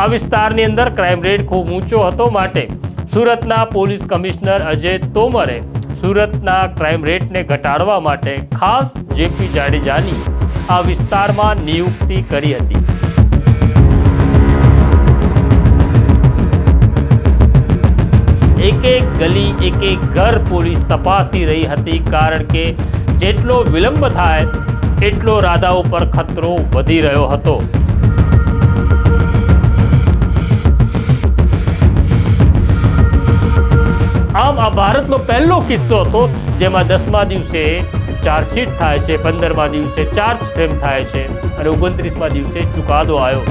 આ વિસ્તારની અંદર ક્રાઇમ રેટ ખૂબ ઊંચો હતો માટે સુરતના પોલીસ કમિશનર અજય તોમરે સુરતના ક્રાઇમ રેટને ઘટાડવા માટે ખાસ જેપી જાડેજાની આ વિસ્તારમાં નિયુક્તિ કરી હતી. એક એક ગલી, એક એક ઘર પોલીસ તપાસી રહી હતી કારણ કે જેટલો વિલંબ થાય, એટલો રાધા ઉપર ખતરો વધી રહ્યો હતો. આ ભારતનો પહેલો કિસ્સો હતો જેમાં દસમા દિવસે ચાર્જશીટ થાય છે, પંદરમા દિવસે ચાર્જ ફ્રેમ થાય છે અને ઓગણત્રીસમા દિવસે ચુકાદો આવ્યો.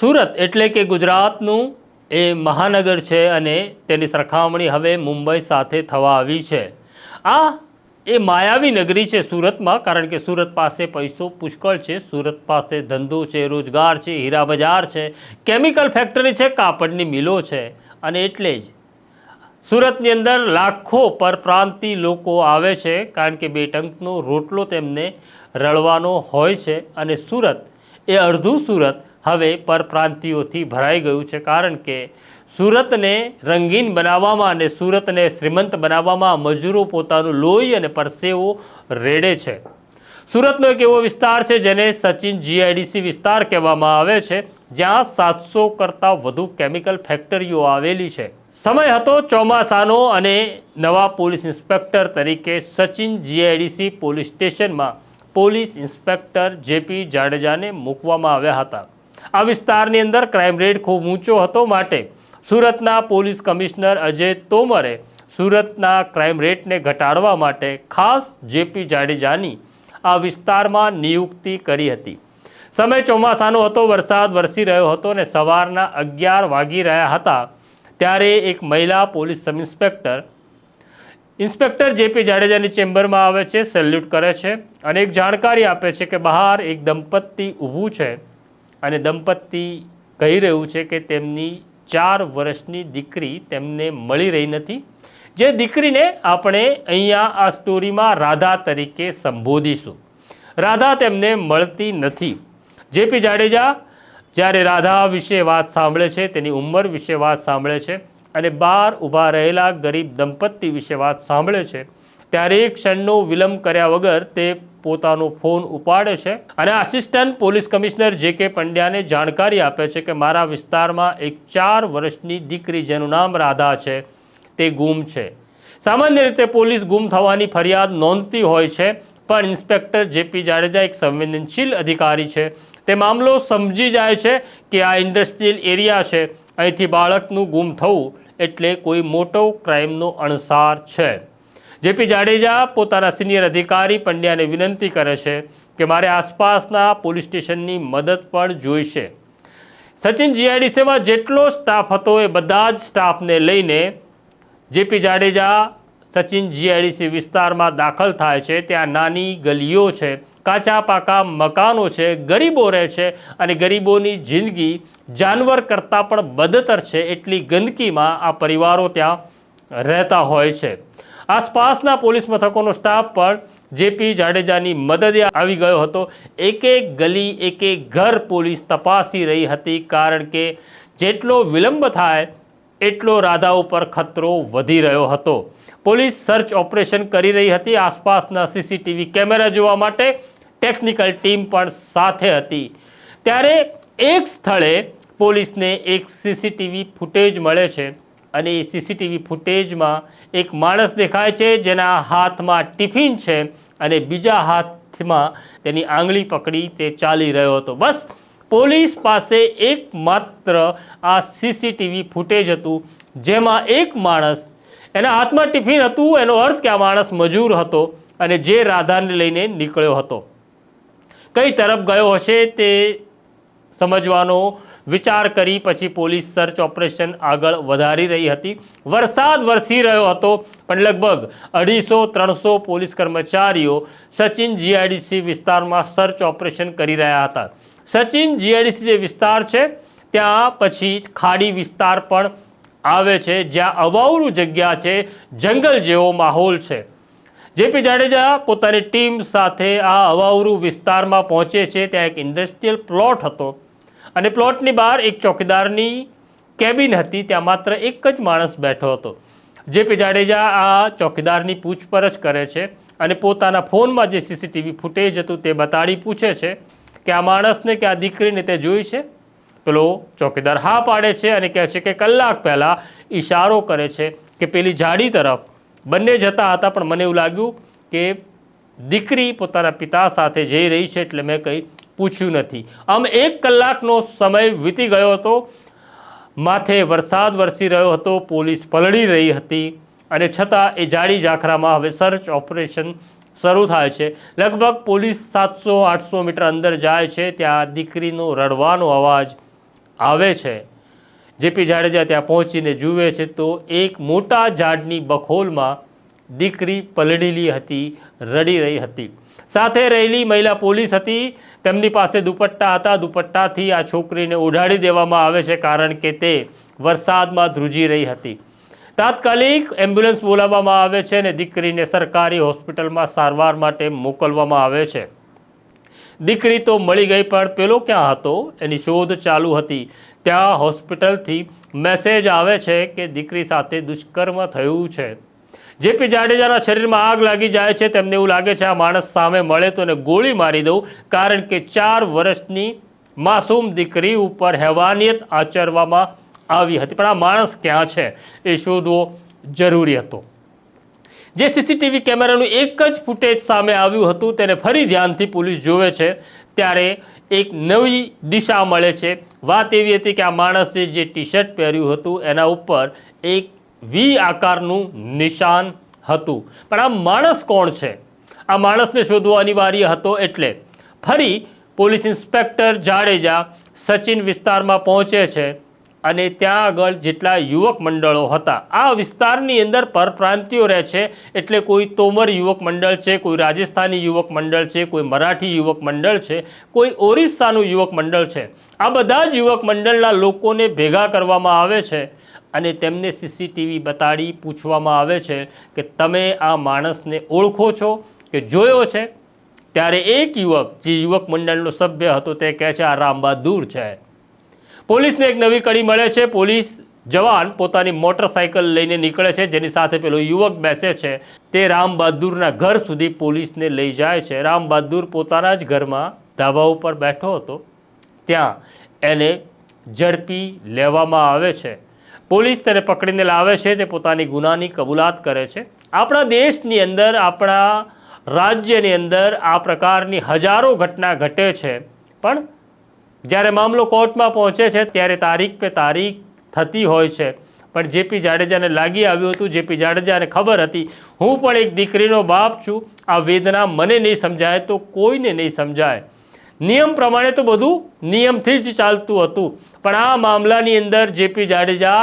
સુરત એટલે કે ગુજરાતનું એ મહાનગર છે અને તેની સરખામણી હવે મુંબઈ સાથે થવા આવી છે. આ એ માયાવી નગરી છે સુરતમાં, કારણ કે સુરત પાસે પૈસો પુષ્કળ છે, સુરત પાસે ધંધો છે, રોજગાર છે હીરા બજાર છે, કેમિકલ ફેક્ટરી છે, કાપડની મિલો છે. અને એટલે જ સુરતની અંદર લાખો પરપ્રાંતિ લોકો આવે છે, કારણ કે બે ટંકનો રોટલો તેમને રળવાનો હોય છે. અને સુરત, એ અડધું સુરત હવે પરપ્રાંતિઓથી ભરાઈ ગયું છે કારણ કે સુરતને રંગીન બનાવવામાં અને સુરતને શ્રીમંત બનાવવામાં મજૂરો પોતાનું લોહી અને પરસેવો રેડે છે. સુરતનો એક એવો વિસ્તાર છે જેને સચિન જીઆઈડીસી વિસ્તાર કહેવામાં આવે છે, જ્યાં સાતસો કરતાં વધુ કેમિકલ ફેક્ટરીઓ આવેલી છે. સમય હતો ચોમાસાનો અને નવા પોલીસ ઇન્સ્પેક્ટર તરીકે સચિન જીઆઈડીસી પોલીસ સ્ટેશનમાં પોલીસ ઇન્સ્પેક્ટર જેપી જાડેજાને મૂકવામાં આવ્યા હતા. આ વિસ્તારની અંદર ક્રાઇમ રેટ ખૂબ ઊંચો હતો માટે સુરતના પોલીસ કમિશનર અજય તોમરે સુરતના ક્રાઇમ રેટને ઘટાડવા માટે ખાસ જેપી જાડેજાની આ વિસ્તારમાં નિયુક્તિ કરી હતી. સમય ચોમાસાનો હતો, વરસાદ વરસી રહ્યો હતો અને સવારના અગિયાર વાગી રહ્યા હતા ત્યારે એક મહિલા police sub inspector inspector JP જાડેજાની ચેમ્બરમાં આવે છે, સેલ્યુટ કરે છે અને એક જાણકારી આપે છે કે બહાર એક દંપતી ઊભું છે. અને દંપતી કહી રહ્યું છે કે તેમની ચાર વર્ષની દીકરી તેમને મળી રહી નથી. જે દીકરીને આપણે અહીંયા આ સ્ટોરીમાં રાધા તરીકે સંબોધીશું. રાધા તેમને મળતી નથી. જેપી જાડેજા જ્યારે રાધા વિશે વાત સાંભળે છે, તેની ઉંમર વિશે વાત સાંભળે છે અને બહાર ઊભા રહેલા ગરીબ દંપતી વિશે વાત સાંભળે છે, ત્યારે એક ક્ષણનો વિલંબ કર્યા વગર તે પોતાનો ફોન ઉપાડે છે અને આસિસ્ટન્ટ પોલીસ કમિશનર જે કે પંડ્યાને જાણકારી આપે છે કે મારા વિસ્તારમાં એક ચાર વર્ષની દીકરી જેનું નામ રાધા છે, તે ગુમ છે. સામાન્ય રીતે પોલીસ ગુમ થવાની ફરિયાદ નોંધતી હોય છે, પણ ઇન્સ્પેક્ટર જેપી જાડેજા એક સંવેદનશીલ અધિકારી છે. તે મામલો સમજી જાય છે કે આ ઇન્ડસ્ટ્રીયલ એરિયા છે, અહીંથી બાળકનું ગુમ થવું એટલે કોઈ મોટો ક્રાઇમનો અણસાર છે. જેપી જાડેજા પોતાના સિનિયર અધિકારી પંડ્યાને વિનંતી કરે છે કે મારે આસપાસના પોલીસ સ્ટેશનની મદદ પણ જોઈશે. સચિન જીઆઈડીસીમાં જેટલો સ્ટાફ હતો એ બધા જ સ્ટાફને લઈને જેપી જાડેજા સચિન જીઆઈડીસી વિસ્તારમાં દાખલ થાય છે. ત્યાં નાની ગલીઓ છે, કાચા પાકા મકાનો છે, ગરીબો રહે છે અને ગરીબોની જિંદગી જાનવર કરતાં પણ બદતર છે. એટલી ગંદકીમાં આ પરિવારો ત્યાં રહેતા હોય છે. આસપાસના પોલીસ મથકોનો સ્ટાફ પણ જેપી જાડેજાની મદદે આવી ગયો હતો. એક એક ગલી, એક એક ઘર પોલીસ તપાસી રહી હતી કારણ કે જેટલો વિલંબ થાય, એટલો રાધા ઉપર ખતરો વધી રહ્યો હતો. પોલીસ સર્ચ ઓપરેશન કરી રહી હતી. આસપાસના સીસીટીવી કેમેરા જોવા માટે ટેકનિકલ ટીમ પણ સાથે હતી. ત્યારે એક સ્થળે પોલીસને એક સીસીટીવી ફૂટેજ મળે છે. અને એ સીસીટીવી ફૂટેજમાં એક માણસ દેખાય છે, જેના હાથમાં ટિફિન છે અને બીજા હાથમાં તેની આંગળી પકડી તે ચાલી રહ્યો હતો. બસ, પોલીસ પાસે એકમાત્ર આ સીસીટીવી ફૂટેજ હતું, જેમાં એક માણસ એના હાથમાં ટિફિન હતું, એનો અર્થ કે આ માણસ મજૂર હતો અને જે રાધાને લઈને નીકળ્યો હતો. કઈ તરફ ગયો હશે તે સમજવાનો વિચાર કરી પછી પોલીસ સર્ચ ઓપરેશન આગળ વધારી રહી હતી. વરસાદ વરસી રહ્યો હતો, પણ લગભગ અઢીસો ત્રણસો પોલીસ કર્મચારીઓ સચિન જીઆઈડીસી વિસ્તારમાં સર્ચ ઓપરેશન કરી રહ્યા હતા. સચિન જીઆઈડીસી જે વિસ્તાર છે, ત્યાં પછી ખાડી વિસ્તાર પણ આવે છે, જ્યાં અવાવરું જગ્યા છે, જંગલ જેવો માહોલ છે. જેપી જાડેજા પોતાની ટીમ સાથે આ અવાવરું વિસ્તારમાં પહોંચે છે, ત્યાં એક ઇન્ડસ્ટ્રીયલ પ્લોટ હતો. અને પ્લોટની બહાર એક ચોકીદારની કેબિન હતી, ત્યાં માત્ર એક જ માણસ બેઠો હતો. જેપી જાડેજા આ ચોકીદારની પૂછપરછ કરે છે અને પોતાના ફોનમાં જે સીસીટીવી ફૂટેજ હતું તે બતાડી પૂછે છે કે આ માણસને કે આ દીકરીને તે જોઈ છે? પેલો ચોકીદાર હા પાડે છે અને કહે છે કે કલાક પહેલાં ઇશારો કરે છે કે પેલી જાડી તરફ. બંને જતા હતા, પણ મને એવું લાગ્યું કે દીકરી પોતાના પિતા સાથે જઈ રહી છે એટલે મેં કંઈ પૂછ્યું નથી. આમ એક કલાકનો સમય વીતી ગયો હતો. માથે વરસાદ વરસી રહ્યો હતો, પોલીસ પલળી રહી હતી અને છતાં એ જાડી ઝાખરામાં હવે સર્ચ ઓપરેશન શરૂ થાય છે. લગભગ પોલીસ સાતસો, આઠસો મીટર અંદર જાય છે, ત્યાં દીકરીનો રડવાનો અવાજ આવે છે. જેપી જાડેજા ત્યાં પહોંચીને જુએ છે તો એક મોટા ઝાડની બખોલમાં દીકરી પલળેલી હતી, રડી રહી હતી. સાથે રહેલી મહિલા પોલીસ હતી. તેમની પાસે દુપટ્ટા હતા. દુપટ્ટાથી આ છોકરીને ઉડાડી દેવામાં આવે છે કારણ કે તે વરસાદમાં ધ્રુજી રહી હતી. તાત્કાલિક એમ્બ્યુલન્સ બોલાવવામાં આવે છે અને દીકરીને સરકારી હોસ્પિટલમાં સારવાર માટે મોકલવામાં આવે છે. દીકરી તો મળી ગઈ, પણ પેલો ક્યાં હતો? એની શોધ ચાલુ હતી. ત્યાં હોસ્પિટલથી મેસેજ આવે છે કે દીકરી સાથે દુષ્કર્મ થયું છે. જેપી જાડેજાના શરીરમાં આગ લાગી જાય છે, તેમને એવું લાગે છે આ માણસ સામે મળે તો એને ગોળી મારી દઉં, કારણ કે ચાર વર્ષની માસૂમ દીકરી ઉપર હેવાનિયત આચરવામાં આવી હતી. પણ આ માણસ ક્યાં છે એ શોધવો જરૂરી હતો. જે સીસીટીવી કેમેરાનું એક જ ફૂટેજ સામે આવ્યું હતું, તેને ફરી ધ્યાનથી પોલીસ જોવે છે. ત્યારે એક નવી દિશા મળે છે. વાત એવી હતી કે આ માણસે જે ટી શર્ટ પહેર્યું હતું, એના ઉપર એક વી આકારનું નિશાન હતું. પણ આ માણસ કોણ છે? આ માણસને શોધવો અનિવાર્ય હતો એટલે ફરી પોલીસ ઇન્સ્પેક્ટર જાડેજા સચિન વિસ્તારમાં પહોંચે છે અને ત્યાં આગળ જેટલા યુવક મંડળો હતા. આ વિસ્તારની અંદર પરપ્રાંતિયો રહે છે એટલે કોઈ તોમર યુવક મંડળ છે, કોઈ રાજસ્થાની યુવક મંડળ છે, કોઈ મરાઠી યુવક મંડળ છે, કોઈ ઓરિસ્સાનું યુવક મંડળ છે. આ બધા જ યુવક મંડળના લોકોને ભેગા કરવામાં આવે છે અને તેમને સીસીટીવી બતાડી પૂછવામાં આવે છે કે તમે આ માણસને ઓળખો છો કે જોયો છે? ત્યારે એક યુવક, જે યુવક મંડળનો સભ્ય હતો, તે કહે છે, આ રામ બહાદુર છે. પોલીસને એક નવી કડી મળે છે. પોલીસ જવાન પોતાની મોટરસાયકલ લઈને નીકળે છે, જેની સાથે પેલો યુવક બેસે છે. તે રામ બહાદુરના ઘર સુધી પોલીસને લઈ જાય છે. રામ બહાદુર પોતાના જ ઘરમાં ધાબા ઉપર બેઠો હતો. ત્યાં એને ઝડપી લેવામાં આવે છે. પોલીસ તેને પકડીને લાવે છે, તે પોતાની ગુનાની કબૂલાત કરે છે. આપણા દેશની અંદર, આપણા રાજ્યની અંદર આ પ્રકારની હજારો ઘટના ઘટે છે. પણ જ્યારે મામલો કોર્ટમાં પહોંચે છે, ત્યારે તારીખ પે તારીખ થતી હોય છે. પણ જેપી જાડેજાને લાગી આવ્યું હતું જેપી જાડેજાને ખબર હતી, હું પણ એક દીકરીનો બાપ છું, આ વેદના મને નહીં સમજાય, તો કોઈને નહીં સમજાય. નિયમ પ્રમાણે તો બધું નિયમથી જ ચાલતું હતું. પણ આ મામલાની અંદર જેપી જાડેજા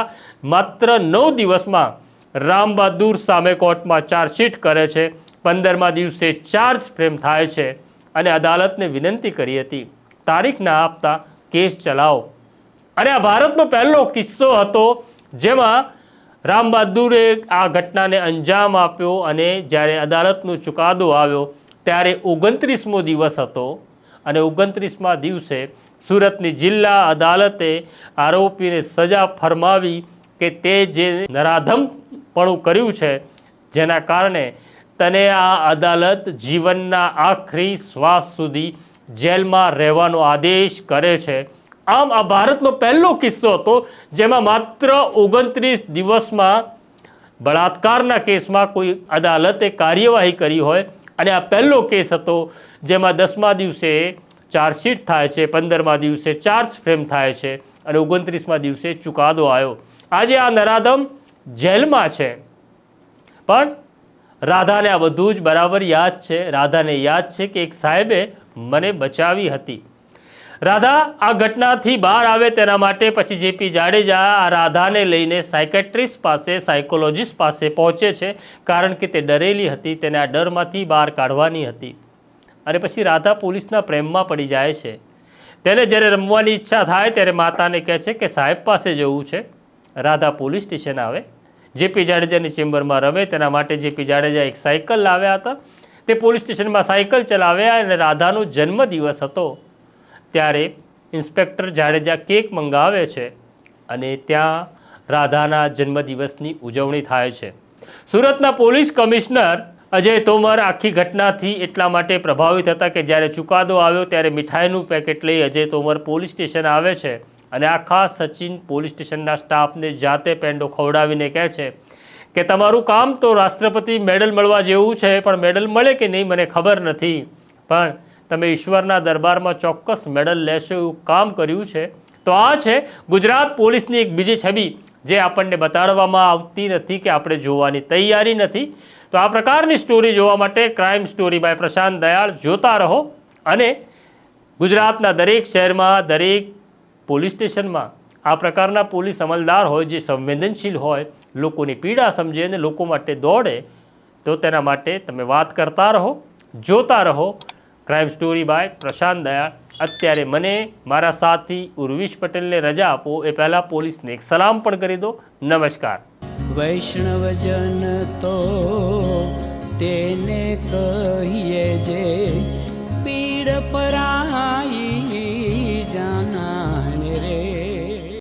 માત્ર નવ દિવસમાં રામ બહાદુર સામે કોર્ટમાં ચાર્જશીટ કરે છે. પંદરમા દિવસે ચાર્જ ફ્રેમ થાય છે અને અદાલતને વિનંતી કરી હતી. તારીખ ના આપતા કેસ ચલાવો. અને આ ભારતનો પહેલો કિસ્સો હતો જેમાં રામ બહાદુરે આ ઘટનાને અંજામ આપ્યો અને જ્યારે અદાલતનો ચુકાદો આવ્યો ત્યારે ઓગણત્રીસમો દિવસ હતો. અને ઓગણત્રીસમાં દિવસે સુરતની જિલ્લા અદાલતે આરોપીને સજા ફરમાવી કે તે જે નરાધમપણું કર્યું છે, જેના કારણે તને આ અદાલત જીવનના આખરી શ્વાસ સુધી જેલમાં રહેવાનો આદેશ કરે છે. આમ આ ભારતનો પહેલો કિસ્સો હતો જેમાં માત્ર ઓગણત્રીસ દિવસમાં બળાત્કારના કેસમાં કોઈ અદાલતે કાર્યવાહી કરી હોય અને આ પહેલો કેસ હતો જેમાં દસમા દિવસે ચાર્જશીટ થાય છે, પંદરમા દિવસે ચાર્જ ફ્રેમ થાય છે અને ઓગણત્રીસમા દિવસે ચુકાદો આવ્યો. આજે આ નરાધમ જેલમાં છે. પણ રાધાને આ બધું જ બરાબર યાદ છે. રાધાને યાદ છે કે એક સાહેબે મને બચાવી હતી. રાધા, આ ઘટનાથી બહાર આવે તેના માટે પછી જેપી જાડેજા આ રાધાને લઈને સાયકેટ્રિસ્ટ પાસે સાયકોલોજીસ્ટ પાસે પહોંચે છે, કારણ કે તે ડરેલી હતી, તેને આ ડરમાંથી બહાર કાઢવાની હતી. અને પછી રાધા પોલીસના પ્રેમમાં પડી જાય છે. તેને જ્યારે રમવાની ઈચ્છા થાય ત્યારે માતાને કહે છે કે સાહેબ પાસે જવું છે. રાધા પોલીસ સ્ટેશન આવે. જેપી જાડેજાની ચેમ્બરમાં રમે તેના માટે જેપી જાડેજા એક સાયકલ લાવ્યા હતા. તે પોલીસ સ્ટેશનમાં સાયકલ ચલાવ્યા અને રાધાનો જન્મદિવસ હતો. ત્યારે ઇન્સ્પેક્ટર જાડેજા કેક મંગાવે છે અને ત્યાં રાધાના જન્મદિવસની ઉજવણી થાય છે. સુરતના પોલીસ કમિશનર અજય તોમર આખી ઘટનાથી એટલા માટે પ્રભાવિત હતા કે જ્યારે ચુકાદો આવ્યો ત્યારે મીઠાઈનું પેકેટ લઈ અજય તોમર પોલીસ સ્ટેશન આવે છે અને આખા સચિન પોલીસ સ્ટેશનના સ્ટાફને જાતે પેંડો ખવડાવીને કહે છે કે, તમારું કામ તો રાષ્ટ્રપતિ મેડલ મળવા જેવું છે, પણ મેડલ મળે કે નહીં મને ખબર નથી. પણ તમે ઈશ્વરના દરબારમાં ચોક્કસ મેડલ લેશો એવું કામ કર્યું છે, તો આ છે ગુજરાત પોલીસની એક બીજી છબી, જે આપણને બતાડવામાં આવતી નથી કે આપણે જોવાની તૈયારી નથી. તો આ પ્રકારની સ્ટોરી જોવા માટે crime story by Prashant Dayal જોતા રહો અને ગુજરાતના દરેક શહેરમાં, દરેક પોલીસ સ્ટેશનમાં આ પ્રકારના પોલીસ અમલદાર હોય જે સંવેદનશીલ હોય, લોકોની પીડા સમજે અને લોકો માટે દોડે, તો તેના માટે તમે વાત કરતા રહો, જોતા રહો crime story by Prashant Dayal અત્યારે મને મારા સાથી ઉર્વિશ પટેલને રજા આપો. એ પહેલાં પોલીસને એક સલામ પણ કરી દો. નમસ્કાર. વૈષ્ણવજન તો તેને કહીએ જે પીડ પરા